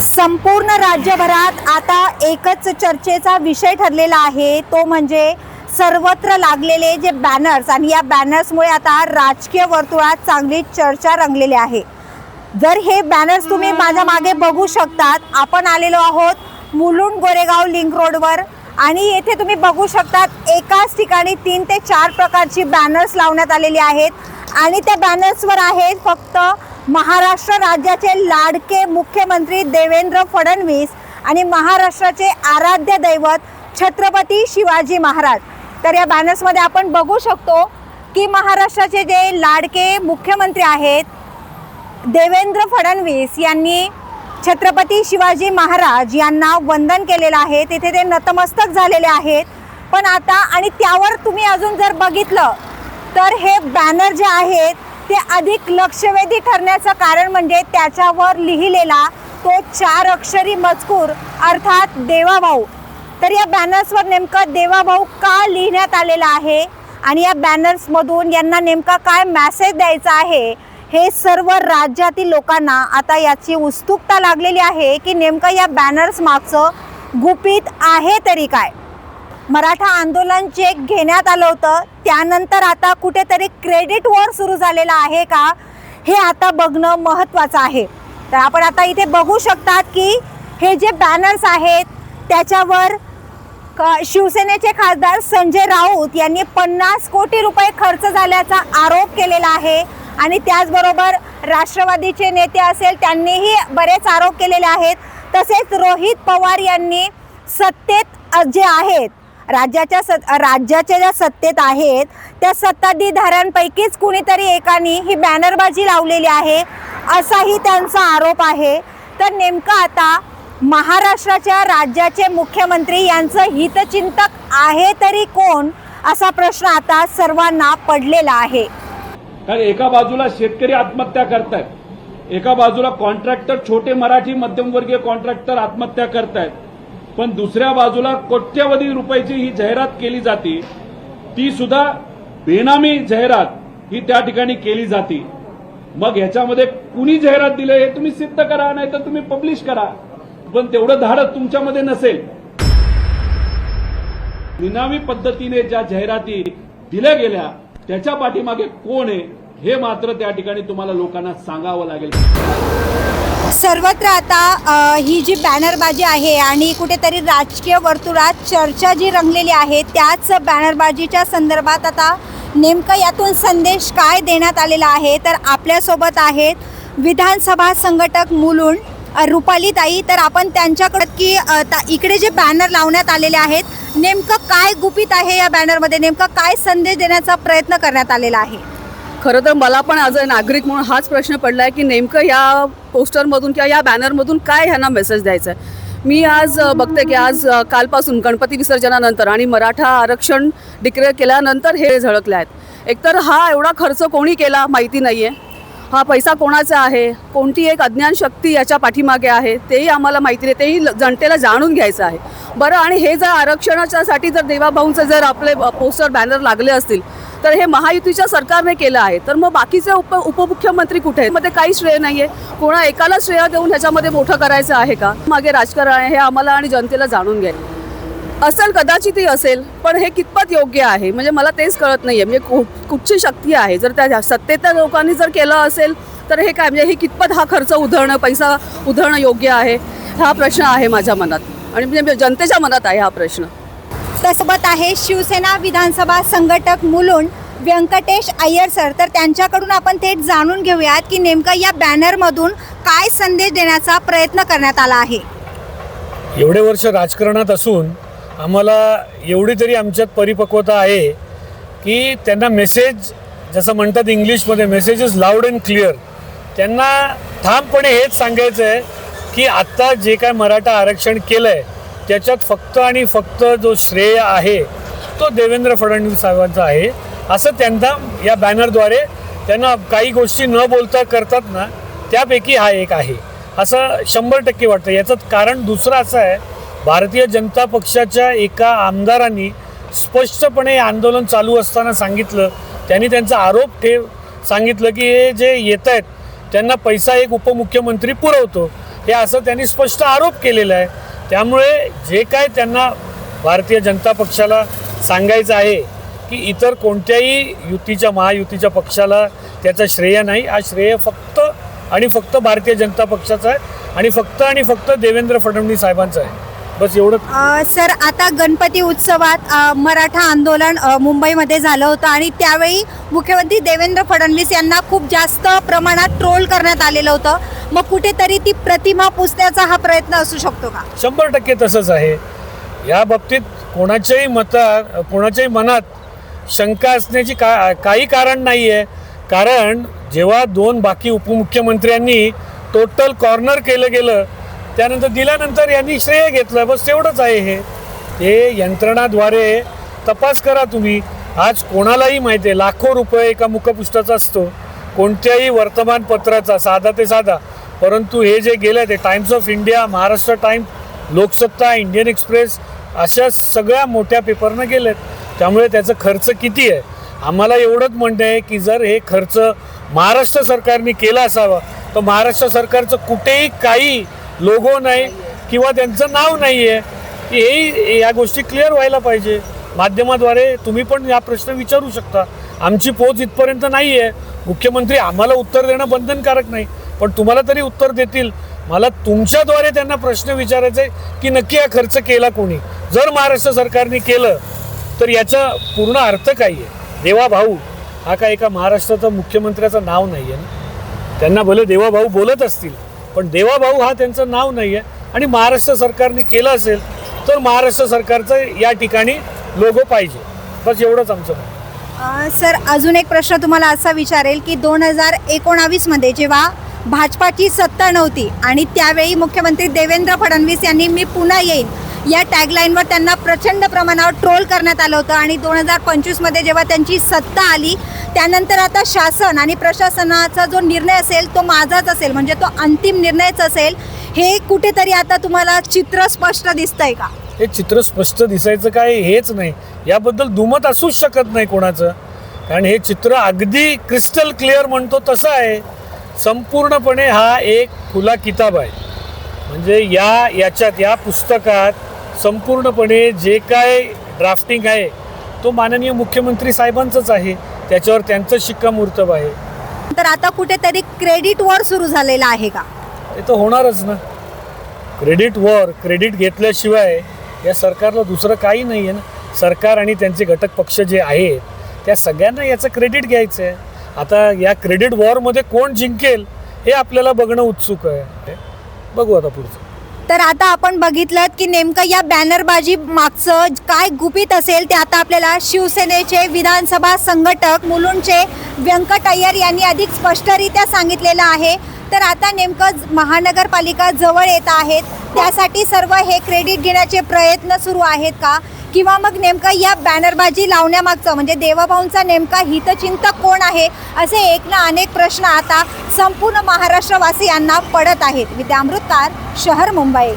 संपूर्ण राज्यभरात आता एकच चर्चेचा विषय ठरलेला आहे. तो म्हणजे सर्वत्र लागलेले जे बॅनर्स आणि या बॅनर्समुळे आता राजकीय वर्तुळात चांगली चर्चा रंगलेली आहे. जर हे बॅनर्स तुम्ही माझ्या मागे बघू शकतात आपण आलेलो आहोत मुलुंड गोरेगाव लिंक रोडवर आणि येथे तुम्ही बघू शकतात एकाच ठिकाणी तीन ते चार प्रकारची बॅनर्स लावण्यात आलेली आहेत. आणि त्या बॅनर्सवर आहेत फक्त महाराष्ट्र राज्याचे लाडके मुख्यमंत्री देवेंद्र फडणवीस आणि महाराष्ट्राचे आराध्य दैवत छत्रपती शिवाजी महाराज. तर या बॅनर्समध्ये आपण बघू शकतो की महाराष्ट्राचे जे लाडके मुख्यमंत्री आहेत देवेंद्र फडणवीस यांनी छत्रपती शिवाजी महाराज यांना वंदन केलेलं आहे. तिथे ते नतमस्तक झालेले आहेत. पण आता आणि त्यावर तुम्ही अजून जर बघितलं तर हे बॅनर जे आहेत ते अधिक लक्षवेधी ठरण्याचं कारण म्हणजे त्याच्यावर लिहिलेला तो चार अक्षरी मजकूर अर्थात देवाभाऊ. तर या बॅनर्सवर नेमकं देवाभाऊ का लिहिण्यात आलेला आहे आणि या बॅनर्समधून यांना नेमका काय मॅसेज द्यायचा आहे हे सर्व राज्यातील लोकांना आता याची उत्सुकता लागलेली आहे की नेमकं या बॅनर्स मागचं गुपित आहे तरी काय? मराठा आंदोलन चेक घेण्यात आलं होतं त्यानंतर आता कुठेतरी क्रेडिट वॉर सुरू झालेला आहे का हे आता बघणं महत्त्वाचं आहे. तर आपण आता इथे बघू शकतात की हे जे बॅनर्स आहेत त्याच्यावर क शिवसेनेचे खासदार संजय राऊत यांनी पन्नास कोटी रुपये खर्च झाल्याचा आरोप केलेला आहे. आणि त्याचबरोबर राष्ट्रवादीचे नेते असेल त्यांनीही बरेच आरोप केलेले आहेत. तसेच रोहित पवार यांनी सत्तेत जे आहेत राज्याच्या सत राज्याच्या ज्या सत्तेत आहेत त्या सत्ताधीधाऱ्यांपैकीच कुणीतरी एकानी ही बॅनरबाजी लावलेली आहे असाही त्यांचा आरोप आहे. तर नेमकं आता महाराष्ट्राच्या राज्याचे मुख्यमंत्री यांचं हितचिंतक आहे तरी कोण असा प्रश्न आता सर्वांना पडलेला आहे. कारण एका बाजूला शेतकरी आत्महत्या करतायत एका बाजूला कॉन्ट्रॅक्टर छोटे मराठी मध्यमवर्गीय कॉन्ट्रॅक्टर आत्महत्या करतायत. पण दुसऱ्या बाजूला कोट्यवधी रुपयाची ही जाहिरात केली जाते ती सुद्धा बेनामी जाहिरात ही त्या ठिकाणी केली जाते. मग ह्याच्यामध्ये कुणी जाहिरात दिले हे तुम्ही सिद्ध करा नाही तर तुम्ही पब्लिश करा. पण तेवढं धाडस तुमच्यामध्ये नसेल. निनावी पद्धतीने ज्या जाहिराती दिल्या गेल्या त्याच्या पाठीमागे कोण आहे हे मात्र त्या ठिकाणी तुम्हाला लोकांना सांगावं लागेल. सर्वत्र आता ही जी बॅनरबाजी आहे आणि कुठेतरी राजकीय वर्तुळात चर्चा जी रंगलेली आहे त्याच बॅनरबाजीच्या संदर्भात आता नेमकं यातून संदेश काय देण्यात आलेला आहे? तर आपल्यासोबत आहेत विधानसभा संघटक मुलुंड रुपालीताई. रुपाली ताई तर आपण त्यांच्याकडे की ता- इकडे जे बॅनर लावण्यात आलेले आहेत नेमकं काय गुपित आहे या बॅनरमध्ये? नेमकं काय संदेश देण्याचा प्रयत्न करण्यात आलेला आहे? खरं तर मला पण आज अ नागरिक म्हणून हाच प्रश्न पडला आहे की नेमकं या पोस्टरमधून किंवा या बॅनरमधून काय ह्यांना मेसेज द्यायचा आहे मी आज बघते की आज कालपासून गणपती विसर्जनानंतर आणि मराठा आरक्षण डिक्लेअर केल्यानंतर हे झळकले आहेत. एकतर हा एवढा खर्च कोणी केला माहिती नाही आहे हा पैसा कोणाचा आहे? कोणती एक अज्ञान शक्ती याच्या पाठीमागे आहे? तेही आम्हाला माहिती नाही. तेही ल- जनतेला जाणून घ्यायचं आहे. बरं आणि हे जर आरक्षणाच्यासाठी जर देवाभाऊंचे जर आपले पोस्टर बॅनर लागले असतील तर हे महायुतीच्या सरकारने केलं आहे. तर मग बाकीचे उप उपमुख्यमंत्री कुठे आहेत? मध्ये काही श्रेय नाही आहे कोणा एकाला श्रेय देऊन ह्याच्यामध्ये मोठं करायचं आहे का? मागे राजकारण आहे हे आम्हाला आणि जनतेला जाणून घ्यायला असेल कदाचितही असेल पण हे कितपत योग्य आहे? म्हणजे मला तेच कळत नाही आहे म्हणजे कुठची शक्ती आहे? जर त्या सत्तेच्या लोकांनी जर केलं असेल तर हे काय? म्हणजे हे कितपत हा खर्च उधळणं पैसा उधळणं योग्य आहे? हा प्रश्न आहे माझ्या मनात. आणि म्हणजे जनतेच्या मनात आहे हा प्रश्न. त्यासोबत आहे शिवसेना विधानसभा संघटक मुलुंड व्यंकटेश अय्यर सर. तर त्यांच्याकडून आपण थेट जाणून घेऊयात की नेमकं या बॅनरमधून काय संदेश देण्याचा प्रयत्न करण्यात आला आहे. एवढे वर्ष राजकारणात असून आम्हाला एवढी तरी आमच्यात परिपक्वता आहे की त्यांना मेसेज जसं म्हणतात इंग्लिशमध्ये message is loud and clear त्यांना ठामपणे हेच सांगायचं आहे की आत्ता जे काय मराठा आरक्षण केलं आहे त्याच्यात फक्त आणि फक्त जो श्रेय आहे तो देवेंद्र फडणवीस साहेबांचा आहे. असं त्यांना या बॅनरद्वारे त्यांना काही गोष्टी न बोलता करतात ना त्यापैकी हा एक आहे. असं शंभर टक्के वाटतं. याचं कारण दुसरं असं आहे भारतीय जनता पक्षाच्या एका आमदारांनी स्पष्टपणे आंदोलन चालू असताना सांगितलं. त्यांनी त्यांचा आरोप ठेव सांगितलं की हे जे येत आहेत त्यांना पैसा एक उपमुख्यमंत्री पुरवतो. हे असं त्यांनी स्पष्ट आरोप केलेला आहे. त्यामुळे जे काय त्यांना भारतीय जनता पक्षाला सांगायचं आहे की इतर कोणत्याही युतीच्या महायुतीच्या पक्षाला त्याचं श्रेय नाही. हा श्रेय फक्त आणि फक्त भारतीय जनता पक्षाचा आहे आणि फक्त आणि फक्त देवेंद्र फडणवीस साहेबांचा आहे. बस एवढं अ, सर आता गणपती उत्सवात अ, मराठा आंदोलन अ, मुंबईमध्ये झालं होतं आणि त्यावेळी मुख्यमंत्री देवेंद्र फडणवीस यांना खूप जास्त प्रमाणात ट्रोल करण्यात आलेलं होतं. मग कुठेतरी ती प्रतिमा पुसण्याचा हा प्रयत्न असू शकतो का? शंभर टक्के तसंच आहे. या बाबतीत कोणाच्याही मता कोणाच्याही मनात शंका असण्याची का काही कारण नाही आहे कारण जेव्हा दोन बाकी उपमुख्यमंत्र्यांनी टोटल कॉर्नर केलं गेलं त्यानंतर दिल्यानंतर यांनी श्रेय घेतलं. बस तेवढंच आहे हे. हे यंत्रणाद्वारे तपास करा तुम्ही. आज कोणालाही माहिती आहे लाखो रुपये एका मुखपृष्ठाचा असतो. कोणत्याही वर्तमानपत्राचा साधा ते साधा. परंतु हे जे गेलं ते Times of India Maharashtra Times Loksatta Indian Express अशा सगळ्या मोठ्या पेपरनं गेलेत. त्यामुळे त्याचं खर्च किती आहे? आम्हाला एवढंच म्हणणं आहे की जर हे खर्च महाराष्ट्र सरकारने केला असावा तर महाराष्ट्र सरकारचं कुठेही काही लोगो नाही किंवा त्यांचं नाव नाही आहे हेही या गोष्टी क्लिअर व्हायला पाहिजे. माध्यमाद्वारे तुम्ही पण या प्रश्न विचारू शकता. आमची पोच इथपर्यंत नाही आहे मुख्यमंत्री आम्हाला उत्तर देणं बंधनकारक नाही पण तुम्हाला तरी उत्तर देतील. मला तुमच्याद्वारे त्यांना प्रश्न विचारायचा आहे की नक्की हा खर्च केला कोणी? जर महाराष्ट्र सरकारने केलं तर याचा पूर्ण अर्थ काय आहे? देवा भाऊ हा काय एका महाराष्ट्राचा मुख्यमंत्र्याचं नाव नाही आहे ना? त्यांना भले देवा भाऊ बोलत असतील पण देवाभाऊ हा त्यांचं नाव नाही आहे आणि महाराष्ट्र सरकारने केलं असेल तर महाराष्ट्र सरकारचं या ठिकाणी लोगो पाहिजे. बस एवढंच आमचं म्हणणं. सर अजून एक प्रश्न तुम्हाला असा विचारेल की दोन हजार एकोणावीसमध्ये जेव्हा भाजपाची सत्ता नव्हती आणि त्यावेळी मुख्यमंत्री देवेंद्र फडणवीस यांनी मी पुन्हा येईन या टॅगलाईनवर त्यांना प्रचंड प्रमाणावर ट्रोल करण्यात आलं होतं. आणि दोन हजार पंचवीसमध्ये जेव्हा त्यांची सत्ता आली त्यानंतर आता शासन आणि प्रशासनाचा जो निर्णय असेल तो माझाच असेल म्हणजे तो अंतिम निर्णयच असेल हे कुठेतरी आता तुम्हाला चित्र स्पष्ट दिसतंय का? हे चित्र स्पष्ट दिसायचं काय हेच नाही. याबद्दल दुमत असूच शकत नाही कोणाचं. कारण हे चित्र अगदी क्रिस्टल क्लिअर म्हणतो तसं आहे. संपूर्णपणे हा एक खुला किताब आहे. म्हणजे या याच्यात या पुस्तकात संपूर्णपणे जे काय ड्राफ्टिंग आहे तो माननीय मुख्यमंत्री साहेबांचंच आहे. त्याच्यावर त्यांचं शिक्कामोर्तब आहे. तर आता कुठेतरी क्रेडिट वॉर सुरू झालेला आहे का? ते तर होणारच ना. क्रेडिट वॉर क्रेडिट घेतल्याशिवाय या सरकारला दुसरं काही नाही आहे ना. सरकार आणि त्यांचे घटक पक्ष जे आहेत त्या सगळ्यांना याचं क्रेडिट घ्यायचं आहे आता या क्रेडिट वॉरमध्ये कोण जिंकेल हे आपल्याला बघणं उत्सुक आहे. बघू आता पुढचं. तर आता आपण बघितलं की नेमकं या बॅनरबाजी मागचं काय गुपित असेल ते आता आपल्याला शिवसेनेचे विधानसभा संघटक मुलुंडचे व्यंकट अय्यर यांनी अधिक स्पष्टरित्या सांगितलेलं आहे. तर आता नेमकं महानगरपालिका जवळ येत आहेत. त्यासाठी सर्व हे क्रेडिट घेण्याचे प्रयत्न सुरू आहेत का? किंवा मग नेमकं या बॅनरबाजी लावण्यामागचं म्हणजे देवाभाऊंचा नेमका हितचिंतक कोण आहे असे एक ना अनेक प्रश्न आता संपूर्ण महाराष्ट्रवासियांना पडत आहेत. विद्यामृतकार शहर मुंबई.